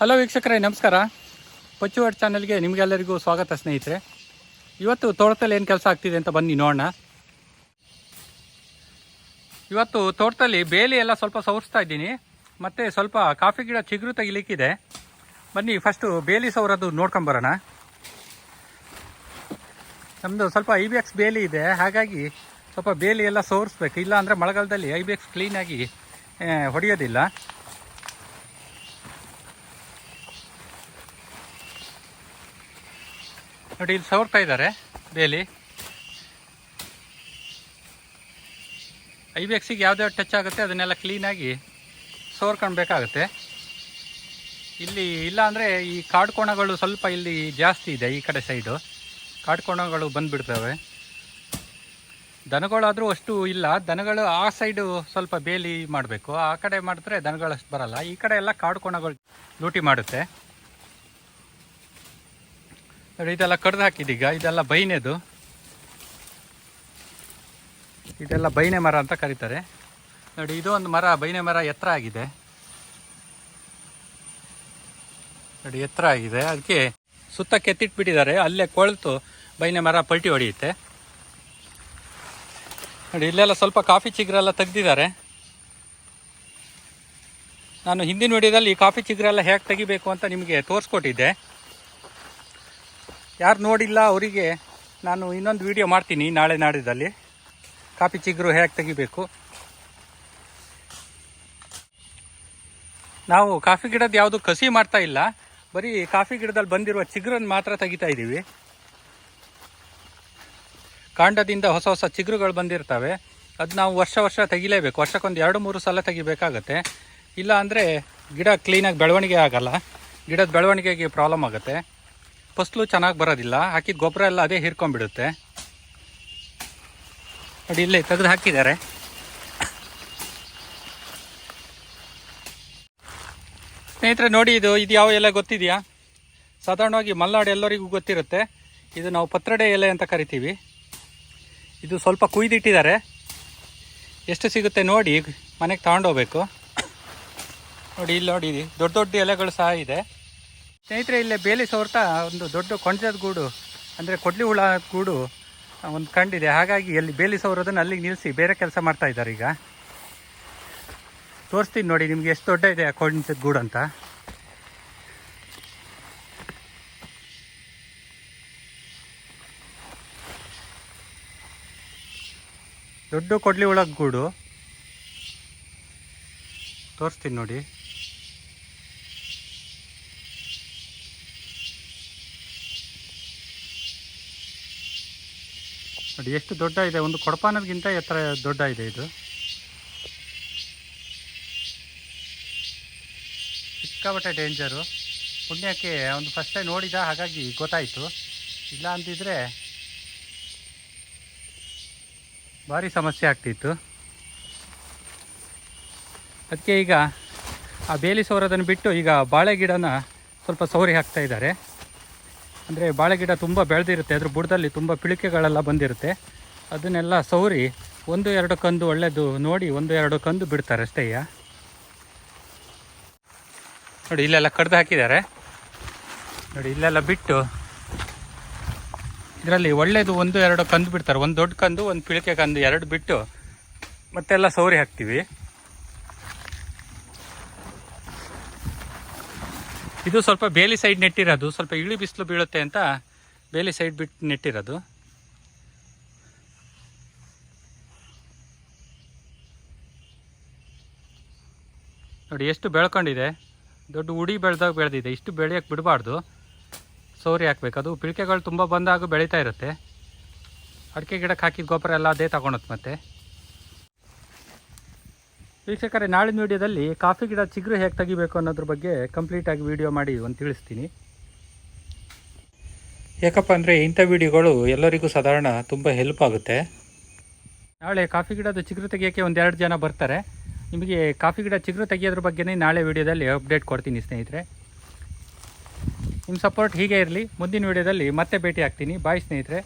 Hello ವೀಕ್ಷಕರೇ, ನಮಸ್ಕಾರ. ಪಚ್ಚುವಾಡ್ ಚಾನಲ್ಗೆ ನಿಮಗೆಲ್ಲರಿಗೂ ಸ್ವಾಗತ, ಸ್ನೇಹಿತರೆ. ಇವತ್ತು ತೋಟದಲ್ಲಿ ಏನು ಕೆಲಸ ಆಗ್ತಿದೆ ಅಂತ ಬನ್ನಿ ನೋಡೋಣ. ಇವತ್ತು ತೋಟದಲ್ಲಿ ಬೇಲಿ ಎಲ್ಲ ಸ್ವಲ್ಪ ಸವರಿಸ್ತಾ ಇದ್ದೀನಿ. ಮತ್ತು ಸ್ವಲ್ಪ ಕಾಫಿ ಗಿಡ ಚಿಗುರು ತೆಗಿಲಿಕ್ಕಿದೆ. ಬನ್ನಿ ಫಸ್ಟು ಬೇಲಿ ಸವರದು ನೋಡ್ಕೊಂಬರೋಣ ನಮ್ಮದು ಸ್ವಲ್ಪ ಐ ಬಿ ಎಕ್ಸ್ ಬೇಲಿ ಇದೆ. ಹಾಗಾಗಿ ಸ್ವಲ್ಪ ಬೇಲಿ ಎಲ್ಲ ಸೋರಿಸ್ಬೇಕು ಇಲ್ಲ ಅಂದರೆ ಮಳೆಗಾಲದಲ್ಲಿ ಐ ಬಿ ಎಕ್ಸ್ ಕ್ಲೀನಾಗಿ ಹೊಡೆಯೋದಿಲ್ಲ. ನೋಡಿ, ಇಲ್ಲಿ ಸವರ್ತಾ ಇದ್ದಾರೆ, ಬೇಲಿ. ಐ ಬಿ ಎಕ್ಸಿಗೆ ಟಚ್ ಆಗುತ್ತೆ, ಅದನ್ನೆಲ್ಲ ಕ್ಲೀನಾಗಿ ಸೋರ್ಕೊಳ್ಬೇಕಾಗುತ್ತೆ ಇಲ್ಲಿ ಇಲ್ಲ ಅಂದರೆ ಈ ಕಾಡ್ಕೋಣಗಳು ಸ್ವಲ್ಪ ಇಲ್ಲಿ ಜಾಸ್ತಿ ಇದೆ ಈ ಕಡೆ ಸೈಡು ಕಾಡ್ಕೋಣಗಳು ಬಂದುಬಿಡ್ತವೆ. ದನಗಳಾದರೂ ಅಷ್ಟು ಇಲ್ಲ. ದನಗಳು ಆ ಸೈಡು ಸ್ವಲ್ಪ ಬೇಲಿ ಮಾಡಬೇಕು. ಆ ಕಡೆ ಮಾಡಿದ್ರೆ ದನಗಳು ಅಷ್ಟು ಬರಲ್ಲ. ಈ ಕಡೆ ಎಲ್ಲ ಕಾಡ್ಕೋಣಗಳು ಲೂಟಿ ಮಾಡುತ್ತೆ. ನೋಡಿ, ಇದೆಲ್ಲ ಕಡ್ದು ಹಾಕಿದೀಗ ಇದೆಲ್ಲ ಬೈನೆದು. ಇದೆಲ್ಲ ಬೈನೆ ಮರ ಅಂತ ಕರೀತಾರೆ. ನೋಡಿ, ಇದು ಒಂದು ಮರ. ಬೈನೆ ಮರ ಎತ್ತರ ಆಗಿದೆ. ನೋಡಿ, ಎತ್ತರ ಆಗಿದೆ. ಅದಕ್ಕೆ ಸುತ್ತ ಕೆತ್ತಿಟ್ಬಿಟ್ಟಿದ್ದಾರೆ ಅಲ್ಲೇ ಕೊಳ್ತು ಬೈನೆ ಮರ ಪಲ್ಟಿ ಹೊಡೆಯುತ್ತೆ. ನೋಡಿ, ಇಲ್ಲೆಲ್ಲ ಸ್ವಲ್ಪ ಕಾಫಿ ಚಿಗ್ರೆಲ್ಲ ತೆಗ್ದಿದ್ದಾರೆ. ನಾನು ಹಿಂದಿನ ವಿಡಿಯೋದಲ್ಲಿ ಈ ಕಾಫಿ ಚಿಗುರೆಲ್ಲ ಹೇಗೆ ತೆಗಿಬೇಕು ಅಂತ ನಿಮಗೆ ತೋರಿಸ್ಕೊಟ್ಟಿದ್ದೆ. ಯಾರು ನೋಡಿಲ್ಲ ಅವರಿಗೆ ನಾನು ಇನ್ನೊಂದು ವಿಡಿಯೋ ಮಾಡ್ತೀನಿ ನಾಳೆ ನಾಡಿದ್ದಲ್ಲಿ. ಕಾಫಿ ಚಿಗ್ರು ಹೇಗೆ ತೆಗಿಬೇಕು. ನಾವು ಕಾಫಿ ಗಿಡದ ಯಾವುದು ಕಸಿ ಮಾಡ್ತಾ ಇಲ್ಲ. ಬರೀ ಕಾಫಿ ಗಿಡದಲ್ಲಿ ಬಂದಿರುವ ಚಿಗುರನ್ನು ಮಾತ್ರ ತೆಗಿತಾ ಇದ್ದೀವಿ ಕಾಂಡದಿಂದ ಹೊಸ ಹೊಸ ಚಿಗುರುಗಳು ಬಂದಿರ್ತವೆ. ಅದು ನಾವು ವರ್ಷ ವರ್ಷ ತೆಗಿಲೇಬೇಕು. ವರ್ಷಕ್ಕೊಂದು ಎರಡು, ಮೂರು ಸಲ ತೆಗಿಬೇಕಾಗತ್ತೆ. ಇಲ್ಲ ಅಂದರೆ ಗಿಡ ಕ್ಲೀನಾಗಿ ಬೆಳವಣಿಗೆ ಆಗಲ್ಲ. ಗಿಡದ ಬೆಳವಣಿಗೆಗೆ ಪ್ರಾಬ್ಲಮ್ ಆಗುತ್ತೆ. ಫಸ್ಲು ಚೆನ್ನಾಗಿ ಬರೋದಿಲ್ಲ. ಹಾಕಿದ ಗೊಬ್ಬರ ಎಲ್ಲ ಅದೇ ಹೀರ್ಕೊಂಡ್ಬಿಡುತ್ತೆ. ನೋಡಿ, ಇಲ್ಲೇ ತೆಗೆದು ಹಾಕಿದ್ದಾರೆ. ಸ್ನೇಹಿತರೆ, ನೋಡಿ ಇದು ಇದು ಯಾವ ಎಲೆ ಗೊತ್ತಿದೆಯಾ? ಸಾಧಾರಣವಾಗಿ ಮಲ್ನಾಡು ಎಲ್ಲರಿಗೂ ಗೊತ್ತಿರುತ್ತೆ. ಇದು ನಾವು ಪತ್ರಡೆ ಎಲೆ ಅಂತ ಕರಿತೀವಿ. ಇದು ಸ್ವಲ್ಪ ಕುಯ್ದಿಟ್ಟಿದ್ದಾರೆ. ಎಷ್ಟು ಸಿಗುತ್ತೆ ನೋಡಿ, ಮನೆಗೆ ತಗೊಂಡೋಗ್ಬೇಕು ನೋಡಿ, ಇಲ್ಲಿ ನೋಡಿ ದೊಡ್ಡ ದೊಡ್ಡ ಎಲೆಗಳು ಸಹ ಇದೆ. ಸ್ನೇಹಿತರೆ, ಇಲ್ಲೇ ಬೇಲಿ ಸೋರ್ತಾ ಒಂದು ದೊಡ್ಡ ಕೊಂಡದ ಗೂಡು, ಅಂದರೆ ಕೊಡ್ಲಿ ಹುಳ ಗೂಡು ಒಂದು ಕಂಡಿದೆ. ಹಾಗಾಗಿ ಅಲ್ಲಿ ಬೇಲಿ ಸೌರೋದನ್ನು ಅಲ್ಲಿಗೆ ನಿಲ್ಲಿಸಿ ಬೇರೆ ಕೆಲಸ ಮಾಡ್ತಾ ಇದ್ದಾರೆ ಈಗ. ತೋರಿಸ್ತೀನಿ ನೋಡಿ, ನಿಮಗೆ ಎಷ್ಟು ದೊಡ್ಡ ಇದೆ ಆ ಕೊಂಚದ ಗೂಡು ಅಂತ. ದೊಡ್ಡ ಕೊಡ್ಲಿ ಒಳಗೆ ಗೂಡು. ತೋರಿಸ್ತೀನಿ ನೋಡಿ. ನೋಡಿ, ಎಷ್ಟು ದೊಡ್ಡ ಇದೆ. ಒಂದು ಕೊಡಪಾನದ್ಗಿಂತ ಎತ್ತರ ದೊಡ್ಡ ಇದೆ ಇದು. ಸಿಕ್ಕಾಪಟ್ಟೆ ಡೇಂಜರು ಪುಣ್ಯಕ್ಕೆ ಒಂದು ಫಸ್ಟ್ ಟೈಮ್ ನೋಡಿದ ಹಾಗಾಗಿ ಗೊತ್ತಾಯಿತು. ಇಲ್ಲ ಅಂತಿದ್ರೆ ಭಾರಿ ಸಮಸ್ಯೆ ಆಗ್ತಿತ್ತು. ಅದಕ್ಕೆ ಈಗ ಆ ಬೇಲಿ ಸೌರದನ್ನು ಬಿಟ್ಟು ಈಗ ಬಾಳೆ ಗಿಡನ ಸ್ವಲ್ಪ ಸೌರಿ ಹಾಕ್ತಾ ಇದ್ದಾರೆ. ಅಂದರೆ ಬಾಳೆ ಗಿಡ ತುಂಬ ಬೆಳೆದಿರುತ್ತೆ, ಅದ್ರ ಬುಡದಲ್ಲಿ ತುಂಬ ಪಿಳಿಕೆಗಳೆಲ್ಲ ಬಂದಿರುತ್ತೆ. ಅದನ್ನೆಲ್ಲ ಸೌರಿ ಒಂದು ಎರಡು ಕಂದು ಒಳ್ಳೆಯದು ನೋಡಿ ಒಂದು ಎರಡು ಕಂದು ಬಿಡ್ತಾರೆ ಅಷ್ಟೇಯ ನೋಡಿ ಇಲ್ಲೆಲ್ಲ ಕಡ್ದು ಹಾಕಿದ್ದಾರೆ. ನೋಡಿ ಇಲ್ಲೆಲ್ಲ ಬಿಟ್ಟು ಇದರಲ್ಲಿ ಒಳ್ಳೆಯದು ಒಂದು, ಎರಡು ಕಂದು ಬಿಡ್ತಾರೆ. ಒಂದು ದೊಡ್ಡ ಕಂದು, ಒಂದು ಪಿಳಿಕೆ ಕಂದು, ಎರಡು ಬಿಟ್ಟು ಮತ್ತೆಲ್ಲ ಸೌರಿ ಹಾಕ್ತೀವಿ. ಇದು ಸ್ವಲ್ಪ ಬೇಲಿ ಸೈಡ್ ನೆಟ್ಟಿರೋದು. ಸ್ವಲ್ಪ ಇಳಿ ಬಿಸಿಲು ಬೀಳುತ್ತೆ ಅಂತ ಬೇಲಿ ಸೈಡ್ ಬಿಟ್ಟು ನೆಟ್ಟಿರೋದು. ನೋಡಿ, ಎಷ್ಟು ಬೆಳ್ಕೊಂಡಿದೆ. ದೊಡ್ಡ ಉಡಿ ಬೆಳೆದಾಗ ಬೆಳೆದಿದೆ. ಇಷ್ಟು ಬೆಳೆಯೋಕ್ಕೆ ಬಿಡಬಾರ್ದು. ಸೌರಿ ಹಾಕ್ಬೇಕು. ಅದು ಪಿಳಿಕೆಗಳು ತುಂಬ ಬಂದಾಗ ಬೆಳೀತಾ ಇರುತ್ತೆ. ಅಡಿಕೆ ಗಿಡಕ್ಕೆ ಹಾಕಿದ ಗೊಬ್ಬರ ಎಲ್ಲ ಅದೇ ತಗೊಳುತ್ತೆ ಮತ್ತೆ. ವೀಕ್ಷಕರೇ ನಾಳಿನ ವೀಡಿಯೋದಲ್ಲಿ ಕಾಫಿ ಗಿಡ ಚಿಗುರು ಹೇಗೆ ತೆಗಿಬೇಕು ಅನ್ನೋದ್ರ ಬಗ್ಗೆ ಕಂಪ್ಲೀಟಾಗಿ ವಿಡಿಯೋ ಮಾಡಿ ಒಂದು ತಿಳಿಸ್ತೀನಿ. ಯಾಕಪ್ಪ ಅಂದರೆ ಇಂಥ ವಿಡಿಯೋಗಳು ಎಲ್ಲರಿಗೂ ಸಾಧಾರಣ ತುಂಬ ಹೆಲ್ಪ್ ಆಗುತ್ತೆ. ನಾಳೆ ಕಾಫಿ ಗಿಡದ ಚಿಗುರು ತೆಗಿಯೋಕ್ಕೆ ಒಂದೆರಡು ಜನ ಬರ್ತಾರೆ. ನಿಮಗೆ ಕಾಫಿ ಗಿಡ ಚಿಗುರು ತೆಗಿಯೋದ್ರ ಬಗ್ಗೆನೇ ನಾಳೆ ವಿಡಿಯೋದಲ್ಲಿ ಅಪ್ಡೇಟ್ ಕೊಡ್ತೀನಿ ಸ್ನೇಹಿತರೆ. ನಿಮ್ಮ ಸಪೋರ್ಟ್ ಹೀಗೆ ಇರಲಿ. ಮುಂದಿನ ವಿಡಿಯೋದಲ್ಲಿ ಮತ್ತೆ ಭೇಟಿ ಆಗ್ತೀನಿ ಬಾಯ್ ಸ್ನೇಹಿತರೆ.